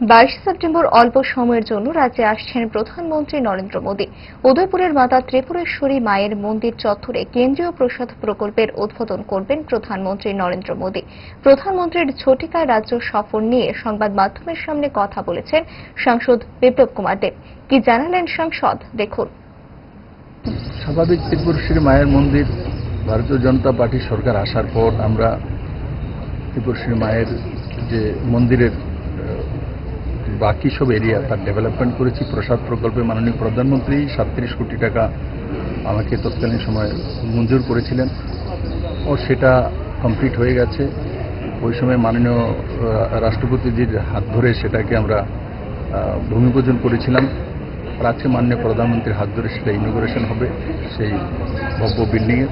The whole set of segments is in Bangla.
বাইশ সেপ্টেম্বর অল্প সময়ের জন্য রাজ্যে আসছেন প্রধানমন্ত্রী নরেন্দ্র মোদী। উদয়পুরের মাতা ত্রিপুরেশ্বরী মায়ের মন্দির চত্বরে কেন্দ্রীয় প্রসাদ প্রকল্পের উদ্বোধন করবেন প্রধানমন্ত্রী নরেন্দ্র মোদী। প্রধানমন্ত্রীর ঝটিকা রাজ্য সফর নিয়ে সংবাদ মাধ্যমের সামনে কথা বলেছেন সাংসদ বিপ্লব কুমার দেব। কি জানালেন সাংসদ? দেখুন। স্বাভাবিক ত্রিপুরেশ্বরী মায়ের মন্দির ভারতীয় জনতা পার্টি সরকার আসার পর আমরা ত্রিপুরেশ্বরী মায়ের যে মন্দিরের বাকি সব এরিয়া তার ডেভেলপমেন্ট করেছি। প্রসাদ প্রকল্পে মাননীয় প্রধানমন্ত্রী সাতত্রিশ কোটি টাকা আমাকে তৎকালীন সময় মঞ্জুর করেছিলেন। ও সেটা কমপ্লিট হয়ে গেছে। ওই সময় মাননীয় রাষ্ট্রপতিজির হাত ধরে সেটাকে আমরা আহ, ভূমি পূজন করেছিলাম। আর আজকে মাননীয় প্রধানমন্ত্রীর হাত ধরে সেটা ইনোগ্রেশন হবে সেই ভব্য বিল্ডিংয়ের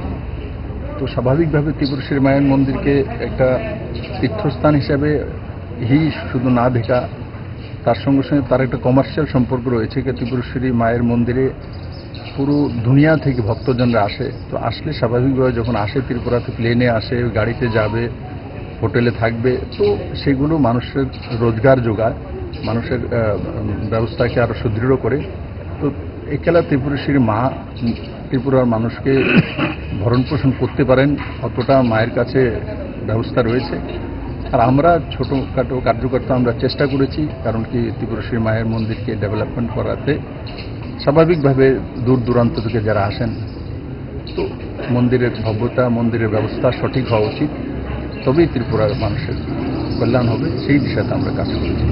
তো স্বাভাবিকভাবে ত্রিপুরেশ্বরী মায়ের মন্দিরকে একটা তীর্থস্থান হিসাবে হি শুধু না দেখা তার সঙ্গে সঙ্গে তার একটা কমার্শিয়াল সম্পর্ক রয়েছে যে ত্রিপুরেশ্বরী মায়ের মন্দিরে পুরো দুনিয়া থেকে ভক্তজনরা আসে। তো আসলে স্বাভাবিকভাবে যখন আসে ত্রিপুরাতে প্লেনে আসে, গাড়িতে যাবে হোটেলে থাকবে, তো সেগুলো মানুষের রোজগার যোগায়, মানুষের ব্যবস্থাকে আরও সুদৃঢ় করে। তো একেলা ত্রিপুরেশ্বরী মা ত্রিপুরার মানুষকে ভরণ পোষণ করতে পারেন, অতটা মায়ের কাছে ব্যবস্থা রয়েছে। আর আমরা ছোটোখাটো কার্যকর্তা আমরা চেষ্টা করেছি, কারণ কি ত্রিপুরেশ্বরী মায়ের মন্দিরকে ডেভেলপমেন্ট করাতে। স্বাভাবিকভাবে দূর দূরান্ত থেকে যারা আসেন, তো মন্দিরের ভব্যতা, মন্দিরের ব্যবস্থা সঠিক হওয়া উচিত। তবেই ত্রিপুরার মানুষের কল্যাণ হবে, সেই দিশাতে আমরা কাজ করেছি।